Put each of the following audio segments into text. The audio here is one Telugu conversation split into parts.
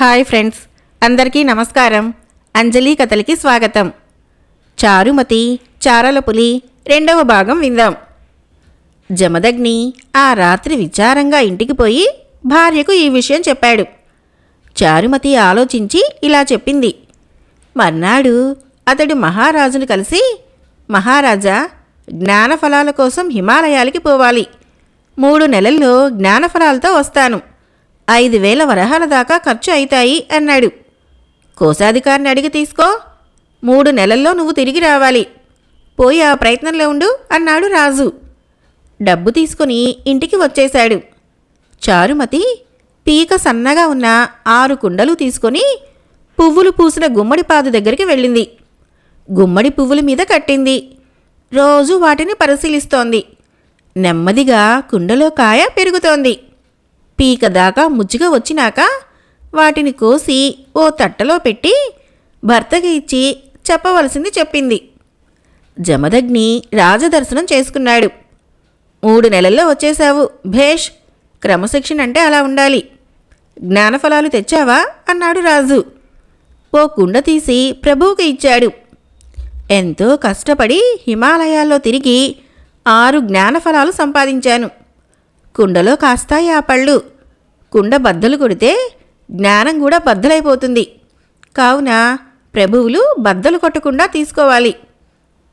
హాయ్ ఫ్రెండ్స్ అందరికీ నమస్కారం. అంజలి కథలకి స్వాగతం. చారుమతి చారల పులి రెండవ భాగం విందాం. జమదగ్ని ఆ రాత్రి విచారంగా ఇంటికి పోయి భార్యకు ఈ విషయం చెప్పాడు. చారుమతి ఆలోచించి ఇలా చెప్పింది. మర్నాడు అతడు మహారాజును కలిసి మహారాజా జ్ఞానఫలాల కోసం హిమాలయాలకి పోవాలి. మూడు నెలల్లో జ్ఞానఫలాలతో వస్తాను. ఐదు వేల వరహాల దాకా ఖర్చు అవుతాయి అన్నాడు. కోశాధికారిని అడిగి తీసుకో మూడు నెలల్లో నువ్వు తిరిగి రావాలి. పోయి ఆ ప్రయత్నంలో ఉండు అన్నాడు రాజు. డబ్బు తీసుకుని ఇంటికి వచ్చేశాడు. చారుమతి పీక సన్నగా ఉన్న ఆరు కుండలు తీసుకొని పువ్వులు పూసిన గుమ్మడి పాదు దగ్గరికి వెళ్ళింది. గుమ్మడి పువ్వుల మీద కట్టింది. రోజు వాటిని పరిశీలిస్తోంది. నెమ్మదిగా కుండలో కాయ పెరుగుతోంది. పీక దాకా ముజ్జుగా వచ్చినాక వాటిని కోసి ఓ తట్టలో పెట్టి భర్తకి ఇచ్చి చెప్పవలసింది చెప్పింది. జమదగ్ని రాజదర్శనం చేసుకున్నాడు. మూడు నెలల్లో వచ్చేశావు. భేష్ క్రమశిక్షణ అంటే అలా ఉండాలి. జ్ఞానఫలాలు తెచ్చావా? అన్నాడు రాజు. ఓ కుండ తీసి ప్రభువుకి ఇచ్చాడు. ఎంతో కష్టపడి హిమాలయాల్లో తిరిగి ఆరు జ్ఞానఫలాలు సంపాదించాను. కుండలో కాస్తాయి ఆ పళ్ళు. కుండ బద్దలు కొడితే జ్ఞానం కూడా బద్దలైపోతుంది. కావున ప్రభువులు బద్దలు కొట్టకుండా తీసుకోవాలి.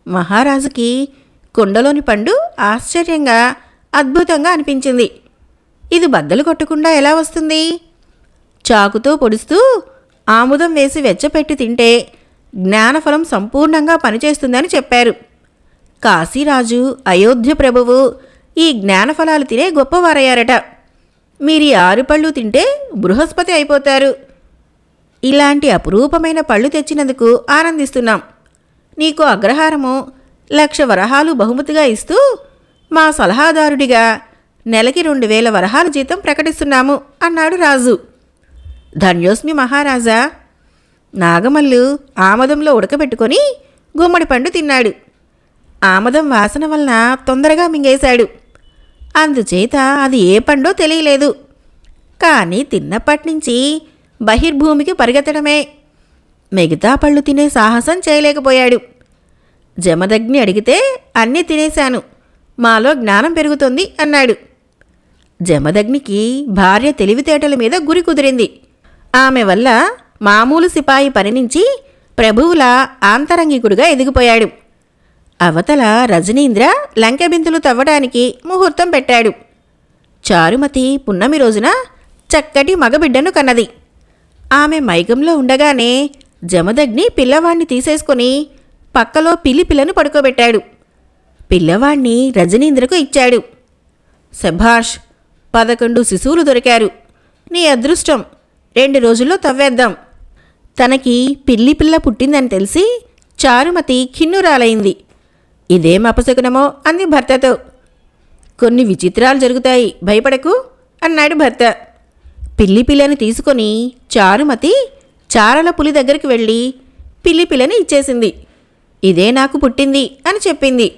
మహారాజుకి కుండలోని పండు ఆశ్చర్యంగా అద్భుతంగా అనిపించింది. ఇది బద్దలు కొట్టకుండా ఎలా వస్తుంది? చాకుతో పొడుస్తూ ఆముదం వేసి వెచ్చపెట్టి తింటే జ్ఞానఫలం సంపూర్ణంగా పనిచేస్తుందని చెప్పారు. కాశీరాజు అయోధ్య ప్రభువు ఈ జ్ఞానఫలాలు తినే గొప్పవారయ్యారట. మీరు ఈ ఆరు పళ్ళు తింటే బృహస్పతి అయిపోతారు. ఇలాంటి అపురూపమైన పళ్ళు తెచ్చినందుకు ఆనందిస్తున్నాం. నీకు అగ్రహారము లక్ష వరహాలు బహుమతిగా ఇస్తూ మా సలహాదారుడిగా నెలకి రెండు వేల వరహాల జీతం ప్రకటిస్తున్నాము అన్నాడు రాజు. ధన్యోస్మి మహారాజా నాగమల్లు ఆమదంలో ఉడకబెట్టుకొని గుమ్మడి పండు తిన్నాడు. ఆమదం వాసన వలన తొందరగా మింగేశాడు. అందుచేత అది ఏ పండో తెలియలేదు. కానీ తిన్నప్పటినుంచి బహిర్భూమికి పరిగెత్తడమే. మిగతా పళ్ళు తినే సాహసం చేయలేకపోయాడు. జమదగ్ని అడిగితే అన్నీ తినేశాను. మాలో జ్ఞానం పెరుగుతుంది అన్నాడు. జమదగ్నికి భార్య తెలివితేటల మీద గురి కుదిరింది. ఆమె వల్ల మామూలు సిపాయి పని నుంచి ప్రభువుల ఆంతరంగికుడుగా ఎదిగిపోయాడు. అవతల రజనీంద్ర లంకెబిందులు తవ్వడానికి ముహూర్తం పెట్టాడు. చారుమతి పున్నమి రోజున చక్కటి మగబిడ్డను కన్నది. ఆమె మైకంలో ఉండగానే జమదగ్ని పిల్లవాణ్ణి తీసేసుకొని పక్కలో పిల్లిపిల్లను పడుకోబెట్టాడు. పిల్లవాణ్ణి రజనీంద్రకు ఇచ్చాడు. శభాష్ పదకొండు శిశువులు దొరికారు. నీ అదృష్టం రెండు రోజుల్లో తవ్వేద్దాం. తనకి పిల్లి పిల్ల పుట్టిందని తెలిసి చారుమతి ఖిన్నురాలైంది. ఇదేం అపశకునమో అంది భర్తతో. కొన్ని విచిత్రాలు జరుగుతాయి భయపడకు అన్నాడు భర్త. పిల్లి పిల్లని తీసుకొని చారుమతి చారల పులి దగ్గరికి వెళ్ళి పిల్లి పిల్లని ఇచ్చేసింది. ఇదే నాకు పుట్టింది అని చెప్పింది.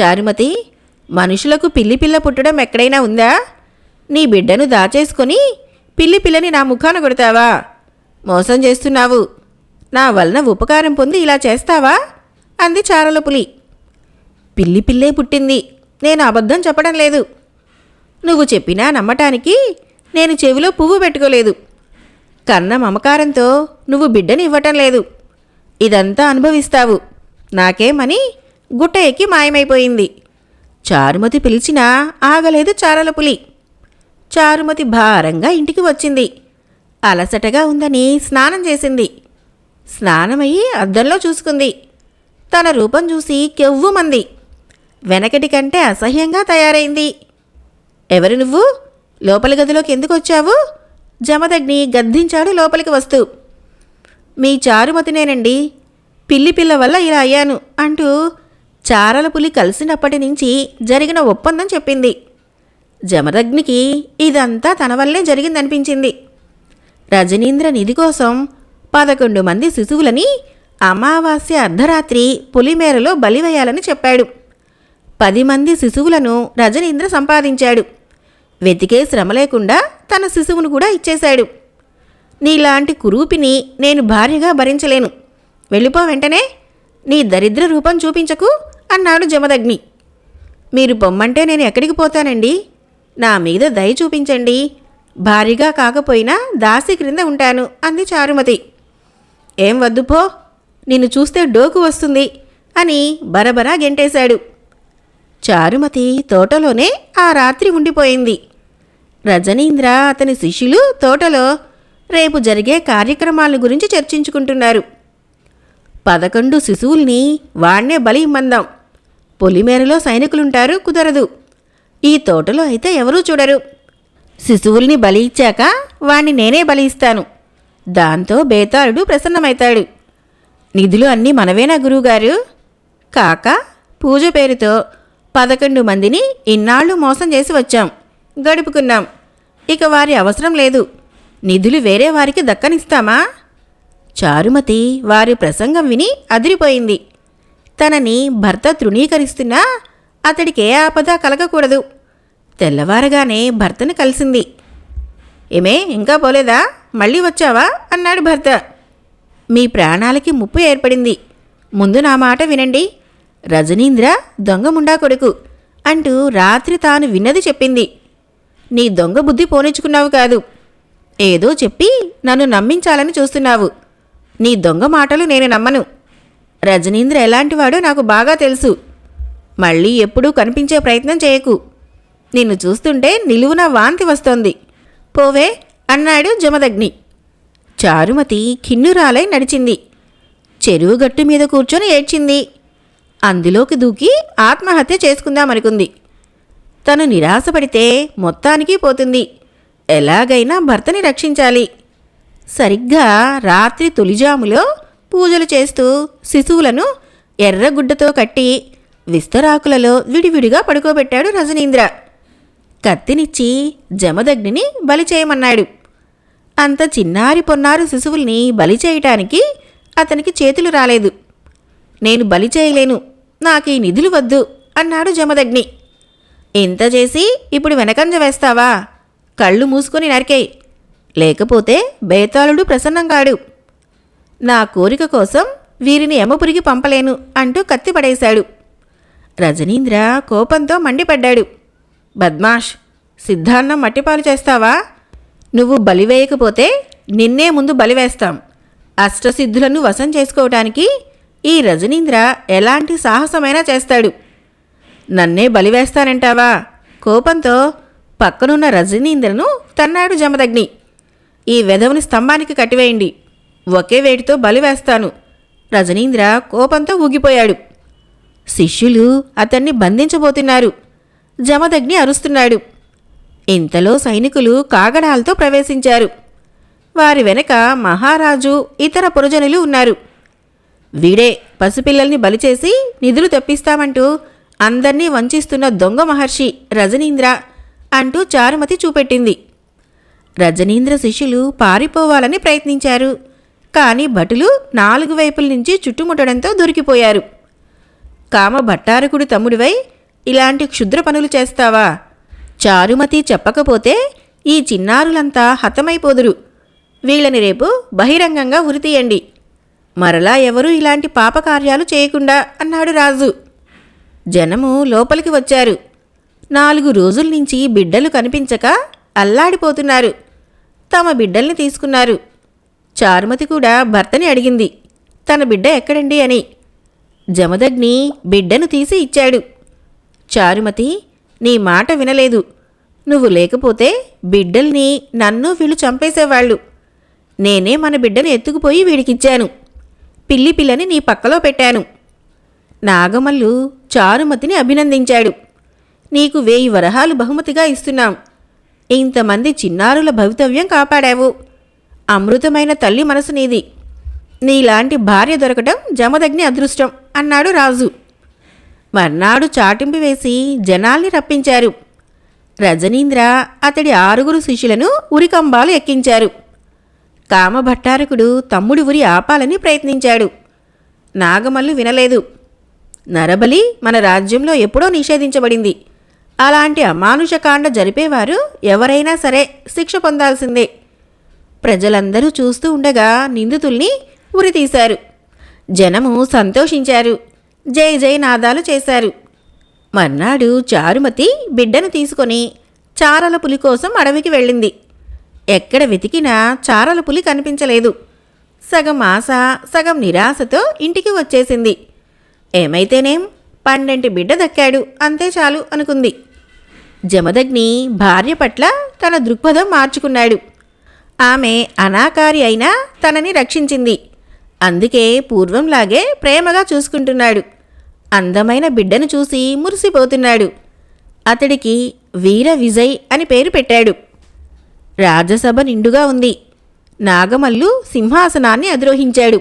చారుమతి మనుషులకు పిల్లి పిల్ల పుట్టడం ఎక్కడైనా ఉందా? నీ బిడ్డను దాచేసుకొని పిల్లి పిల్లని నా ముఖాన కొడతావా? మోసం చేస్తున్నావు. నా వలన ఉపకారం పొంది ఇలా చేస్తావా? అంది చారల పులి. పిల్లి పిల్లే పుట్టింది. నేను అబద్ధం చెప్పడం లేదు. నువ్వు చెప్పినా నమ్మటానికి నేను చెవిలో పువ్వు పెట్టుకోలేదు. కన్న మమకారంతో నువ్వు బిడ్డని ఇవ్వటం లేదు. ఇదంతా అనుభవిస్తావు. నాకేమని గుట్ట ఎక్కి మాయమైపోయింది. చారుమతి పిలిచినా ఆగలేదు చారల పులి. చారుమతి భారంగా ఇంటికి వచ్చింది. అలసటగా ఉందని స్నానం చేసింది. స్నానమయ్యి అద్దంలో చూసుకుంది. తన రూపం చూసి కెవ్వుమంది. వెనకటి కంటే అసహ్యంగా తయారైంది. ఎవరు నువ్వు? లోపలి గదిలోకి ఎందుకు వచ్చావు? జమదగ్ని గద్దించాడు లోపలికి వస్తూ. మీ చారుమతినేనండి. పిల్లి పిల్ల వల్ల ఇలా అయ్యాను అంటూ చారల పులి కలిసినప్పటి నుంచి జరిగిన ఒప్పందం చెప్పింది. జమదగ్నికి ఇదంతా తన వల్లే జరిగిందనిపించింది. రజనీంద్ర నిధి కోసం పదకొండు మంది శిశువులని అమావాస్య అర్ధరాత్రి పులిమేరలో బలివేయాలని చెప్పాడు. పది మంది శిశువులను రజనీంద్ర సంపాదించాడు. వెతికే శ్రమ లేకుండా తన శిశువును కూడా ఇచ్చేశాడు. నీలాంటి కురూపిని నేను భార్యగా భరించలేను. వెళ్ళిపో వెంటనే. నీ దరిద్ర రూపం చూపించకు అన్నాడు జమదగ్ని. మీరు పొమ్మంటే నేను ఎక్కడికి పోతానండి? నా మీద దయ చూపించండి. భారీగా కాకపోయినా దాసి క్రింద ఉంటాను అంది చారుమతి. ఏం వద్దు పో. నిన్ను చూస్తే డోకు వస్తుంది అని బరబరా గెంటేశాడు. చారుమతి తోటలోనే ఆ రాత్రి ఉండిపోయింది. రజనీంద్ర అతని శిష్యులు తోటలో రేపు జరిగే కార్యక్రమాల గురించి చర్చించుకుంటున్నారు. పదకొండు శిశువుల్ని వాణ్ణే బలి ఇమ్మందాం పొలిమేరలో సైనికులుంటారు కుదరదు. ఈ తోటలో అయితే ఎవరూ చూడరు. శిశువుల్ని బలి ఇచ్చాక వాణ్ణి నేనే బలి ఇస్తాను. దాంతో బేతాళుడు ప్రసన్నమవుతాడు నిధులు అన్నీ మనవేనా గురువుగారు? కాక పూజ పేరుతో పదకొండు మందిని ఇన్నాళ్ళు మోసం చేసి వచ్చాం. గడుపుకున్నాం. ఇక వారి అవసరం లేదు. నిధులు వేరే వారికి దక్కనిస్తామా? చారుమతి వారి ప్రసంగం విని అదిరిపోయింది. తనని భర్త తృణీకరిస్తున్నా అతడికే ఆపద కలగకూడదు. తెల్లవారగానే భర్తను కలిసింది. ఏమే ఇంకా పోలేదా? మళ్ళీ వచ్చావా? అన్నాడు భర్త. మీ ప్రాణాలకి ముప్పు ఏర్పడింది. ముందు నా మాట వినండి. రజనీంద్ర దొంగముండా కొడుకు అంటూ రాత్రి తాను విన్నది చెప్పింది. నీ దొంగ బుద్ధి పోనించుకున్నావు కాదు. ఏదో చెప్పి నన్ను నమ్మించాలని చూస్తున్నావు. నీ దొంగ మాటలు నేను నమ్మను. రజనీంద్ర ఎలాంటివాడో నాకు బాగా తెలుసు. మళ్ళీ ఎప్పుడూ కనిపించే ప్రయత్నం చేయకు. నిన్ను చూస్తుంటే నిలువున వాంతి వస్తోంది. పోవే అన్నాడు జమదగ్ని. చారుమతి కిన్నురాలై నడిచింది. చెరువు గట్టు మీద కూర్చొని ఏడ్చింది. అందులోకి దూకి ఆత్మహత్య చేసుకుందామనుకుంది. తను నిరాశపడితే మొత్తానికి పోతుంది. ఎలాగైనా భర్తని రక్షించాలి. సరిగ్గా రాత్రి తొలిజాములో పూజలు చేస్తూ శిశువులను ఎర్రగుడ్డతో కట్టి విస్తరాకులలో విడివిడిగా పడుకోబెట్టాడు రజనీంద్ర. కత్తినిచ్చి జమదగ్నిని బలి చేయమన్నాడు. అంత చిన్నారి పొన్నారు శిశువుల్ని బలి చేయటానికి అతనికి చేతులు రాలేదు. నేను బలి చేయలేను. నాకు ఈ నిధులు వద్దు అన్నాడు జమదగ్ని. ఇంత చేసి ఇప్పుడు వెనకంజ వేస్తావా? కళ్ళు మూసుకొని నరికేయ్. లేకపోతే బేతాళుడు ప్రసన్నంగాడు నా కోరిక కోసం వీరిని యమపురికి పంపలేను అంటూ కత్తి పడేశాడు. రజనీంద్ర కోపంతో మండిపడ్డాడు. బద్మాష్ సిద్ధాన్నం మట్టిపాలు చేస్తావా? నువ్వు బలివేయకపోతే నిన్నే ముందు బలివేస్తాం అష్టసిద్ధులను వశం చేసుకోవటానికి ఈ రజనీంద్ర ఎలాంటి సాహసమైనా చేస్తాడు. నన్నే బలివేస్తానంటావా? కోపంతో పక్కనున్న రజనీంద్రను తన్నాడు జమదగ్ని. ఈ వెధవుని స్తంభానికి కట్టివేయండి. ఒకే వేటితో బలివేస్తాను. రజనీంద్ర కోపంతో ఊగిపోయాడు. శిష్యులు అతన్ని బంధించబోతున్నారు. జమదగ్ని అరుస్తున్నాడు. ఇంతలో సైనికులు కాగడాలతో ప్రవేశించారు. వారి వెనక మహారాజు ఇతర పురజనులు ఉన్నారు. వీడే పసిపిల్లల్ని బలిచేసి నిధులు తెప్పిస్తామంటూ అందర్నీ వంచిస్తున్న దొంగ మహర్షి రజనీంద్ర అంటూ చారుమతి చూపెట్టింది. రజనీంద్ర శిష్యులు పారిపోవాలని ప్రయత్నించారు. కానీ భటులు నాలుగు వైపుల నుంచి చుట్టుముట్టడంతో దొరికిపోయారు. కామ భట్టారకుడు తమ్ముడివై ఇలాంటి క్షుద్ర పనులు చేస్తావా? చారుమతి చెప్పకపోతే ఈ చిన్నారులంతా హతమైపోదురు. వీళ్ళని రేపు బహిరంగంగా ఉరితీయండి మరలా ఎవరూ ఇలాంటి పాపకార్యాలు చేయకుండా అన్నాడు రాజు. జనము లోపలికి వచ్చారు. నాలుగు రోజుల నుంచి బిడ్డలు కనిపించక అల్లాడిపోతున్నారు. తమ బిడ్డల్ని తీసుకున్నారు. చారుమతి కూడా భర్తని అడిగింది. తన బిడ్డ ఎక్కడండి అని. జమదగ్ని బిడ్డను తీసి ఇచ్చాడు. చారుమతి నీ మాట వినలేదు. నువ్వు లేకపోతే బిడ్డల్ని నన్ను వీళ్ళు చంపేసేవాళ్ళు. నేనే మన బిడ్డను ఎత్తుకుపోయి వీడికిచ్చాను. పిల్లి పిల్లని నీ పక్కలో పెట్టాను. నాగమల్లు చారుమతిని అభినందించాడు. నీకు వేయి వరహాలు బహుమతిగా ఇస్తున్నాం. ఇంతమంది చిన్నారుల భవితవ్యం కాపాడావు. అమృతమైన తల్లి మనసు నీది. నీలాంటి భార్య దొరకటం జమదగ్ని అదృష్టం అన్నాడు రాజు. మర్నాడు చాటింపు వేసి జనాల్ని రప్పించారు. రజనీంద్ర అతడి ఆరుగురు శిష్యులను ఉరికంబాలు ఎక్కించారు. కామభట్టారకుడు తమ్ముడి ఉరి ఆపాలని ప్రయత్నించాడు. నాగమల్లు వినలేదు. నరబలి మన రాజ్యంలో ఎప్పుడో నిషేధించబడింది. అలాంటి అమానుషకాండ జరిపేవారు ఎవరైనా సరే శిక్ష పొందాల్సిందే. ప్రజలందరూ చూస్తూ ఉండగా నిందితుల్ని ఉరితీశారు జనము సంతోషించారు. జై జై నాదాలు చేశారు. మర్నాడు చారుమతి బిడ్డను తీసుకొని చారల పులి కోసం అడవికి వెళ్ళింది. ఎక్కడ వెతికినా చారల పులి కనిపించలేదు. సగం ఆశ సగం నిరాశతో ఇంటికి వచ్చేసింది. ఏమైతేనేం పన్నెంటి బిడ్డ దక్కాడు అంతే చాలు అనుకుంది. జమదగ్ని భార్య పట్ల తన దృక్పథం మార్చుకున్నాడు. ఆమె అనాకారి అయినా తనని రక్షించింది. అందుకే పూర్వంలాగే ప్రేమగా చూసుకుంటున్నాడు. అందమైన బిడ్డను చూసి మురిసిపోతున్నాడు. అతడికి వీర విజయ్ అని పేరు పెట్టాడు. రాజ్యసభ నిండుగా ఉంది. నాగమల్లు సింహాసనాన్ని అధిరోహించాడు.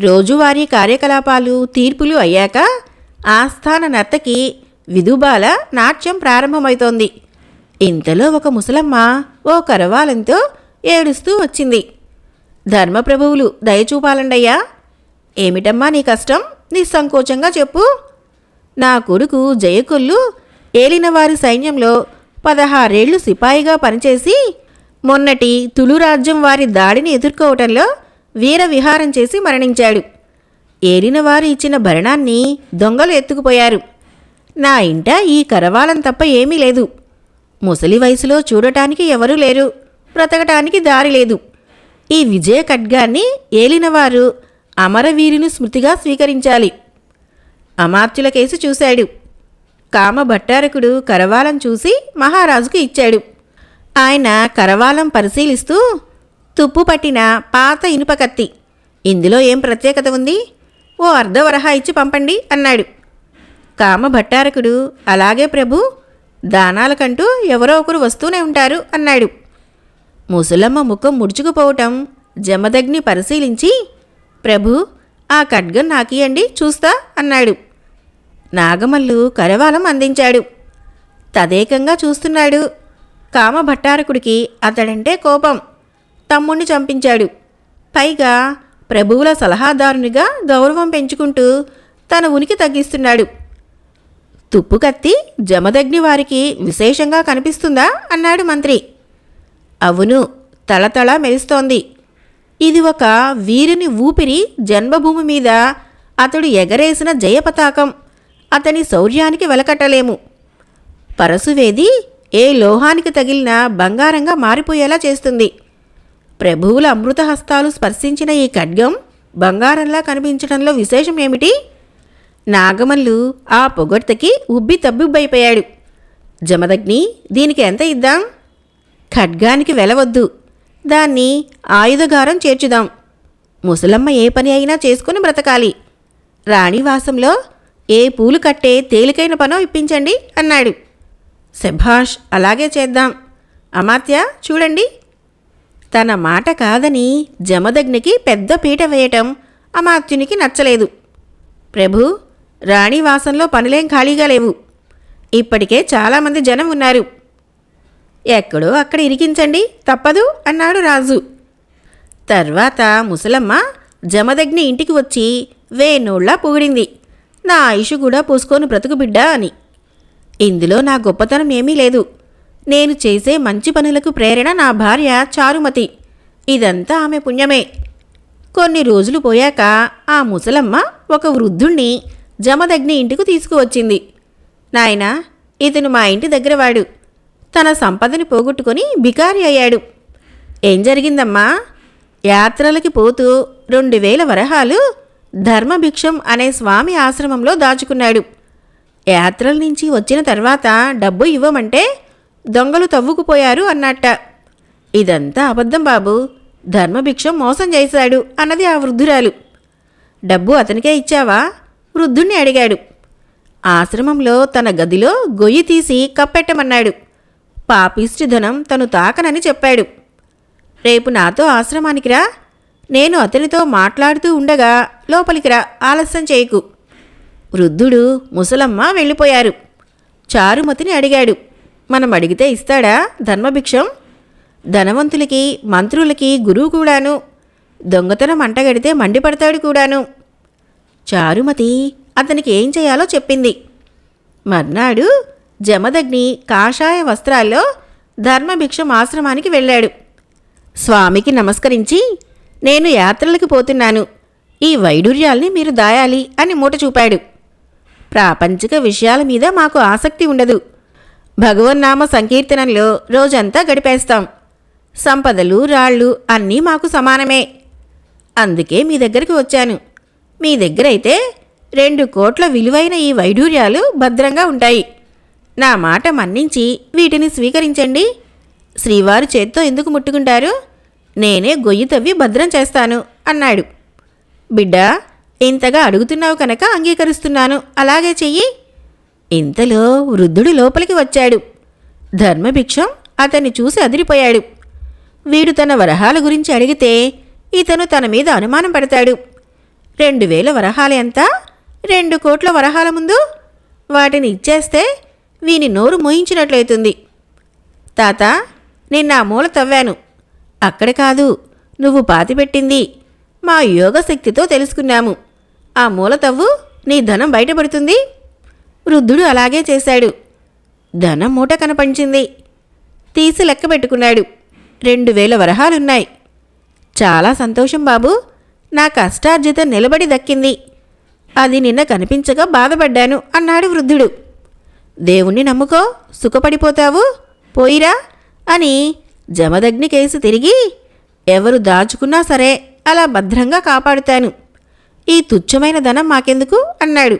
రోజువారీ కార్యకలాపాలు తీర్పులు అయ్యాక ఆస్థాన నర్తకి విధుబాల నాట్యం ప్రారంభమవుతోంది. ఇంతలో ఒక ముసలమ్మ ఓ కరవాలంతో ఏడుస్తూ వచ్చింది. ధర్మప్రభువులు దయచూపాలండయ్యా ఏమిటమ్మా నీ కష్టం? నిస్సంకోచంగా చెప్పు. నా కొడుకు జయకొల్లు ఏలినవారి సైన్యంలో పదహారేళ్ళు సిపాయిగా పనిచేసి మొన్నటి తులురాజ్యం వారి దాడిని ఎదుర్కోవటంలో వీర విహారం చేసి మరణించాడు. ఏలినవారు ఇచ్చిన భరణాన్ని దొంగలు ఎత్తుకుపోయారు. నా ఇంట ఈ కరవాలం తప్ప ఏమీ లేదు. ముసలి వయసులో చూడటానికి ఎవరూ లేరు. బ్రతకటానికి దారి లేదు. ఈ విజయ ఖడ్గాన్ని ఏలినవారు అమరవీరుని స్మృతిగా స్వీకరించాలి. అమాత్యుల కేసు చూశాడు. కామ భట్టారకుడు కరవాలం చూసి మహారాజుకు ఇచ్చాడు. ఆయన కరవాలం పరిశీలిస్తూ తుప్పు పట్టిన పాత ఇనుప కత్తి. ఇందులో ఏం ప్రత్యేకత ఉంది? ఓ అర్ధవరహ ఇచ్చి పంపండి అన్నాడు. కామ భట్టారకుడు అలాగే ప్రభు దానాలకంటూ ఎవరో ఒకరు వస్తూనే ఉంటారు అన్నాడు. ముసలమ్మ ముఖం ముడుచుకుపోవటం జమదగ్ని పరిశీలించి ప్రభు ఆ ఖడ్గం నాకియండి చూస్తా అన్నాడు. నాగమల్లు కరవాలం అందించాడు. తదేకంగా చూస్తున్నాడు. కామ భట్టారకుడికి అతడంటే కోపం. తమ్ముణ్ణి చంపించాడు. పైగా ప్రభువుల సలహాదారునిగా గౌరవం పెంచుకుంటూ తన ఉనికి తగ్గిస్తున్నాడు. తుప్పు కత్తి జమదగ్ని వారికి విశేషంగా కనిపిస్తుందా? అన్నాడు మంత్రి. అవును తలతళ మెరుస్తోంది. ఇది ఒక వీరుని ఊపిరి జన్మభూమి మీద అతడు ఎగరేసిన జయపతాకం. అతని శౌర్యానికి వెలకట్టలేము. పరశువేది ఏ లోహానికి తగిలిన బంగారంగా మారిపోయేలా చేస్తుంది. ప్రభువుల అమృత హస్తాలు స్పర్శించిన ఈ ఖడ్గం బంగారంలా కనిపించడంలో విశేషం ఏమిటి? నాగమల్లు ఆ పొగడ్తకి ఉబ్బి తబ్బిబ్బైపోయాడు. జమదగ్ని దీనికి ఎంత ఇద్దాం? ఖడ్గానికి వెలవద్దు. దాన్ని ఆయుధగారం చేర్చుదాం. ముసలమ్మ ఏ పని అయినా చేసుకుని బ్రతకాలి. రాణివాసంలో ఏ పూలు కట్టే తేలికైన పనో ఇప్పించండి అన్నాడు. శభాష్ అలాగే చేద్దాం. అమాత్య చూడండి. తన మాట కాదని జమదగ్నికి పెద్ద పీట వేయటం అమాత్యునికి నచ్చలేదు. ప్రభు రాణివాసంలో పనులేం ఖాళీగా లేవు. ఇప్పటికే చాలామంది జనం ఉన్నారు. ఎక్కడో అక్కడ ఇరికించండి తప్పదు అన్నాడు రాజు. తర్వాత ముసలమ్మ జమదగ్ని ఇంటికి వచ్చి వేణోళ్ళ పొగిడింది. నా ఆయుషు కూడా పూసుకొని బ్రతుకు బిడ్డ అని. ఇందులో నా గొప్పతనం ఏమీ లేదు. నేను చేసే మంచి పనులకు ప్రేరణ నా భార్య చారుమతి. ఇదంతా ఆమె పుణ్యమే. కొన్ని రోజులు పోయాక ఆ ముసలమ్మ ఒక వృద్ధుణ్ణి జమదగ్ని ఇంటికి తీసుకువచ్చింది. నాయనా ఇతను మా ఇంటి దగ్గరవాడు. తన సంపదని పోగొట్టుకొని బికారి అయ్యాడు. ఏం జరిగిందమ్మా? యాత్రలకి పోతూ రెండు వేల వరహాలు ధర్మభిక్షం అనే స్వామి ఆశ్రమంలో దాచుకున్నాడు. యాత్రల నుంచి వచ్చిన తర్వాత డబ్బు ఇవ్వమంటే దొంగలు తవ్వుకుపోయారు అన్నట్ట. ఇదంతా అబద్ధం బాబు. ధర్మభిక్షం మోసం చేశాడు అన్నది ఆ వృద్ధురాలు. డబ్బు అతనికే ఇచ్చావా? వృద్ధుణ్ణి అడిగాడు. ఆశ్రమంలో తన గదిలో గొయ్యి తీసి కప్పెట్టమన్నాడు. పాపిష్టి ధనం తను తాకనని చెప్పాడు. రేపు నాతో ఆశ్రమానికి రా. నేను అతనితో మాట్లాడుతూ ఉండగా లోపలికి రా. ఆలస్యం చేయకు. వృద్ధుడు ముసలమ్మ వెళ్ళిపోయారు. చారుమతిని అడిగాడు. మనం అడిగితే ఇస్తాడా ధర్మభిక్షం? ధనవంతులకి మంత్రులకి గురువు కూడాను. దొంగతనం అంటగడితే మండిపడతాడు కూడాను. చారుమతి అతనికి ఏం చేయాలో చెప్పింది. మర్నాడు జమదగ్ని కాషాయ వస్త్రాల్లో ధర్మభిక్షం ఆశ్రమానికి వెళ్ళాడు. స్వామికి నమస్కరించి నేను యాత్రలకు పోతున్నాను. ఈ వైడూర్యాల్ని మీరు దాయాలి అని మూట చూపాడు. ప్రాపంచిక విషయాల మీద మాకు ఆసక్తి ఉండదు. భగవన్నామ సంకీర్తనంలో రోజంతా గడిపేస్తాం. సంపదలు రాళ్ళు అన్నీ మాకు సమానమే. అందుకే మీ దగ్గరికి వచ్చాను. మీ దగ్గరైతే రెండు కోట్ల విలువైన ఈ వైఢూర్యాలు భద్రంగా ఉంటాయి. నా మాట మన్నించి వీటిని స్వీకరించండి. శ్రీవారు చేత్తో ఎందుకు ముట్టుకుంటారు? నేనే గొయ్యి తవ్వి భద్రం చేస్తాను అన్నాడు. బిడ్డా ఇంతగా అడుగుతున్నావు కనుక అంగీకరిస్తున్నాను. అలాగే చెయ్యి. ఇంతలో వృద్ధుడు లోపలికి వచ్చాడు. ధర్మభిక్షం అతన్ని చూసి అదిరిపోయాడు. వీడు తన వరహాల గురించి అడిగితే ఇతను తన మీద అనుమానం పడతాడు. రెండు వేల వరహాలు ఎంత? రెండు కోట్ల వరహాల ముందు? వాటిని ఇచ్చేస్తే వీని నోరు మోయించినట్లయితుంది. తాత నిన్న నా మూల తవ్వాను. అక్కడ కాదు నువ్వు పాతిపెట్టింది. మా యోగ శక్తితో తెలుసుకున్నాము. ఆ మూల తవ్వు నీ ధనం బయటపడుతుంది. వృద్ధుడు అలాగే చేశాడు. ధనం మూట కనపంచింది. తీసి లెక్క పెట్టుకున్నాడు. రెండు వేల వరహాలున్నాయి. చాలా సంతోషం బాబు. నా కష్టార్జిత నిలబడి దక్కింది. అది నిన్న కనిపించగా బాధపడ్డాను అన్నాడు వృద్ధుడు. దేవుణ్ణి నమ్ముకో సుఖపడిపోతావు. పోయిరా అని జమదగ్ని కేసు తిరిగి ఎవరు దాచుకున్నా సరే అలా భద్రంగా కాపాడుతాను. ఈ తుచ్చమైన ధనం మాకెందుకు? అన్నాడు.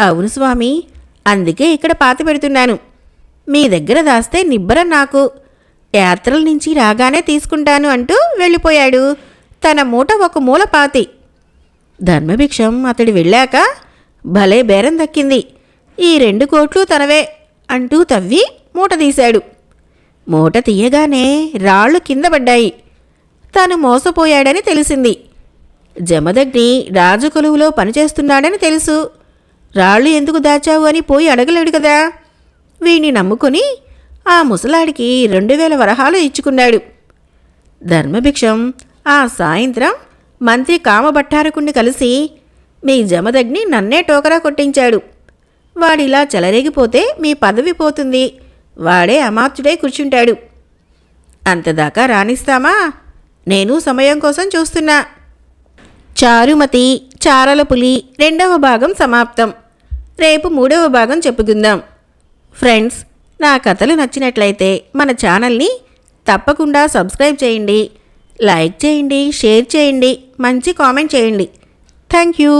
అవును స్వామి అందుకే ఇక్కడ పాత పెడుతున్నాను. మీ దగ్గర దాస్తే నిబ్బరం నాకు. యాత్రల నుంచి రాగానే తీసుకుంటాను అంటూ వెళ్ళిపోయాడు. తన మూట ఒక మూల పాతి. ధర్మభిక్షం అతడు వెళ్ళాక భలే బేరం దక్కింది. ఈ రెండు కోట్లు తనవే అంటూ తవ్వి మూట తీశాడు. మూట తీయగానే రాళ్ళు కింద పడ్డాయి. తను మోసపోయాడని తెలిసింది. జమదగ్ని రాజు కొలువులో పనిచేస్తున్నాడని తెలుసు. రాళ్ళు ఎందుకు దాచావు అని పోయి అడగలేడు కదా. వీణ్ణి నమ్ముకొని ఆ ముసలాడికి రెండు వేల వరహాలు ఇచ్చుకున్నాడు. ధర్మభిక్షం ఆ సాయంత్రం మంత్రి కామభట్టారకుణ్ణి కలిసి మీ జమదగ్ని నన్నే టోకరా కొట్టించాడు. వాడిలా చెలరేగిపోతే మీ పదవి పోతుంది. వాడే అమాత్యుడై కూర్చుంటాడు. అంతదాకా రాణిస్తామా? నేను సమయం కోసం చూస్తున్నా. చారుమతి చారల పులి రెండవ భాగం సమాప్తం. రేపు మూడవ భాగం చెప్పుకుందాం. ఫ్రెండ్స్ నా కథలు నచ్చినట్లయితే మన ఛానల్ని తప్పకుండా సబ్స్క్రైబ్ చేయండి. లైక్ చేయండి షేర్ చేయండి మంచి కామెంట్ చేయండి. Thank you.